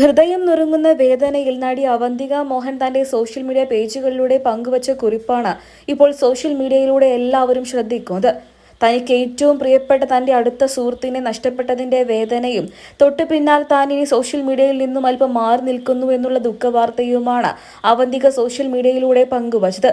ഹൃദയം നുറുങ്ങുന്ന വേദനയിൽ നടി അവന്തിക മോഹൻ തന്റെ സോഷ്യൽ മീഡിയ പേജുകളിലൂടെ പങ്കുവച്ച കുറിപ്പാണ് ഇപ്പോൾ സോഷ്യൽ മീഡിയയിലൂടെ എല്ലാവരും ശ്രദ്ധിക്കുന്നത്. തനിക്ക് ഏറ്റവും പ്രിയപ്പെട്ട തന്റെ അടുത്ത സുഹൃത്തിനെ നഷ്ടപ്പെട്ടതിന്റെ വേദനയും തൊട്ടു പിന്നാൽ താൻ ഇനി സോഷ്യൽ മീഡിയയിൽ നിന്നും അല്പം മാറി നിൽക്കുന്നു എന്നുള്ള ദുഃഖവാർത്തയുമാണ് അവന്തിക സോഷ്യൽ മീഡിയയിലൂടെ പങ്കുവച്ചത്.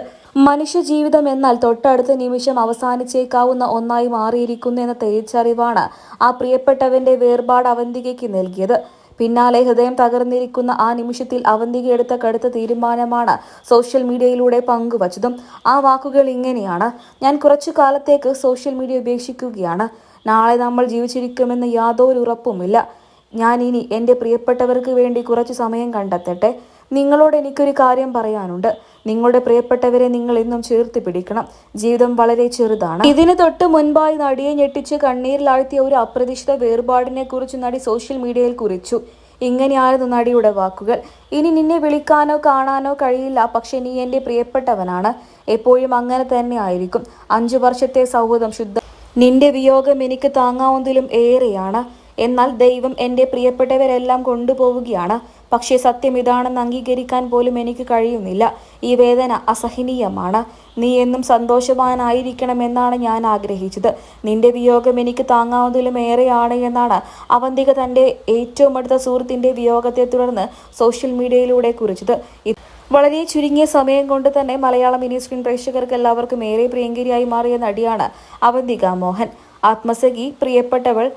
മനുഷ്യ ജീവിതം എന്നാൽ തൊട്ടടുത്ത നിമിഷം അവസാനിച്ചേക്കാവുന്ന ഒന്നായി മാറിയിരിക്കുന്നു എന്ന തിരിച്ചറിവാണ് ആ പ്രിയപ്പെട്ടവന്റെ വേർപാട് അവന്തികയ്ക്ക് നൽകിയത്. പിന്നാലെ ഹൃദയം തകർന്നിരിക്കുന്ന ആ നിമിഷത്തിൽ അവന്തിക എടുത്ത കടുത്ത തീരുമാനമാണ് സോഷ്യൽ മീഡിയയിലൂടെ പങ്കുവച്ചതും. ആ വാക്കുകൾ ഇങ്ങനെയാണ്. ഞാൻ കുറച്ചു കാലത്തേക്ക് സോഷ്യൽ മീഡിയ ഉപേക്ഷിക്കുകയാണ്. നാളെ നമ്മൾ ജീവിച്ചിരിക്കുമെന്ന് യാതൊരു ഉറപ്പുമില്ല. ഞാൻ ഇനി എന്റെ പ്രിയപ്പെട്ടവർക്ക് വേണ്ടി കുറച്ച് സമയം കണ്ടെത്തട്ടെ. നിങ്ങളോട് എനിക്കൊരു കാര്യം പറയാനുണ്ട്. നിങ്ങളുടെ പ്രിയപ്പെട്ടവരെ നിങ്ങൾ ഇന്നും ചേർത്ത് പിടിക്കണം. ജീവിതം വളരെ ചെറുതാണ്. ഇതിന് തൊട്ട് മുൻപായി നടിയെ ഞെട്ടിച്ച് കണ്ണീരിലാഴ്ത്തിയ ഒരു അപ്രതീക്ഷിത വേർപാടിനെ കുറിച്ച് നടി സോഷ്യൽ മീഡിയയിൽ കുറിച്ചു. ഇങ്ങനെയായിരുന്നു നടിയുടെ വാക്കുകൾ. ഇനി നിന്നെ വിളിക്കാനോ കാണാനോ കഴിയില്ല. പക്ഷെ നീ എന്റെ പ്രിയപ്പെട്ടവനാണ്. എപ്പോഴും അങ്ങനെ തന്നെ ആയിരിക്കും. അഞ്ചു വർഷത്തെ സൗഹൃദം ശുദ്ധ നിന്റെ വിയോഗം എനിക്ക് താങ്ങാവുന്നതിലും ഏറെയാണ്. എന്നാൽ ദൈവം എന്റെ പ്രിയപ്പെട്ടവരെല്ലാം കൊണ്ടുപോവുകയാണ്. പക്ഷേ സത്യം ഇതാണെന്ന് അംഗീകരിക്കാൻ പോലും എനിക്ക് കഴിയുന്നില്ല. ഈ വേദന അസഹനീയമാണ്. നീ എന്നും സന്തോഷവാനായിരിക്കണമെന്നാണ് ഞാൻ ആഗ്രഹിച്ചത്. നിന്റെ വിയോഗം എനിക്ക് താങ്ങാവുന്നതിലും ഏറെയാണ് എന്നാണ് അവന്തിക തന്റെ ഏറ്റവും അടുത്ത സുഹൃത്തിന്റെ വിയോഗത്തെ തുടർന്ന് സോഷ്യൽ മീഡിയയിലൂടെ കുറിച്ചത്. വളരെ ചുരുങ്ങിയ സമയം കൊണ്ട് തന്നെ മലയാളം മിനി സ്ക്രീൻ പ്രേക്ഷകർക്ക് എല്ലാവർക്കും ഏറെ പ്രിയങ്കരിയായി മാറിയ നടിയാണ് അവന്തിക മോഹൻ. ആത്മസഖി പ്രിയപ്പെട്ടവൾ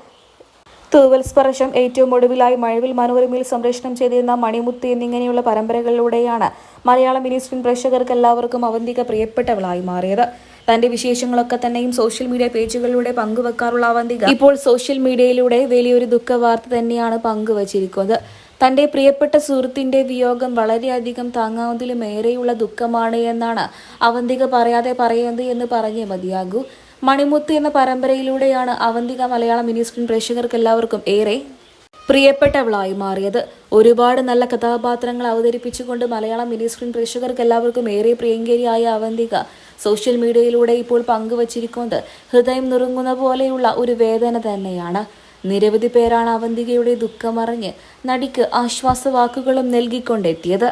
തൂവൽ സ്പർശം ഏറ്റവും ഒടുവിലായി മഴവിൽ മനോരമയിൽ സംപ്രേഷണം ചെയ്തിരുന്ന മണിമുത്ത് എന്നിങ്ങനെയുള്ള പരമ്പരകളിലൂടെയാണ് മലയാളം മിനി സ്ക്രീൻ പ്രേക്ഷകർക്ക് എല്ലാവർക്കും അവന്തിക പ്രിയപ്പെട്ടവളായി മാറിയത്. തന്റെ വിശേഷങ്ങളൊക്കെ തന്നെയും സോഷ്യൽ മീഡിയ പേജുകളിലൂടെ പങ്കുവെക്കാറുള്ള അവന്തിക ഇപ്പോൾ സോഷ്യൽ മീഡിയയിലൂടെ വലിയൊരു ദുഃഖ വാർത്ത തന്നെയാണ് പങ്കുവച്ചിരിക്കുന്നത്. തന്റെ പ്രിയപ്പെട്ട സുഹൃത്തിന്റെ വിയോഗം വളരെയധികം താങ്ങാവുന്നതിലും ഏറെയുള്ള ദുഃഖമാണ് എന്നാണ് അവന്തിക പറയാതെ പറയുന്നത് എന്ന് പറഞ്ഞേ മതിയാകൂ. മണിമുത്ത് എന്ന പരമ്പരയിലൂടെയാണ് അവന്തിക മലയാളം മിനി സ്ക്രീൻ പ്രേക്ഷകർക്ക് എല്ലാവർക്കും ഏറെ പ്രിയപ്പെട്ടവളായി മാറിയത്. ഒരുപാട് നല്ല കഥാപാത്രങ്ങൾ അവതരിപ്പിച്ചുകൊണ്ട് മലയാളം മിനി സ്ക്രീൻ പ്രേക്ഷകർക്ക് എല്ലാവർക്കും ഏറെ പ്രിയങ്കരിയായ അവന്തിക സോഷ്യൽ മീഡിയയിലൂടെ ഇപ്പോൾ പങ്കുവച്ചിരിക്കുന്നത് ഹൃദയം നുറുങ്ങുന്ന പോലെയുള്ള ഒരു വേദന തന്നെയാണ്. നിരവധി പേരാണ് അവന്തികയുടെ ദുഃഖമറിഞ്ഞ് നടിക്ക് ആശ്വാസവാക്കുകളും നൽകിക്കൊണ്ടെത്തിയത്.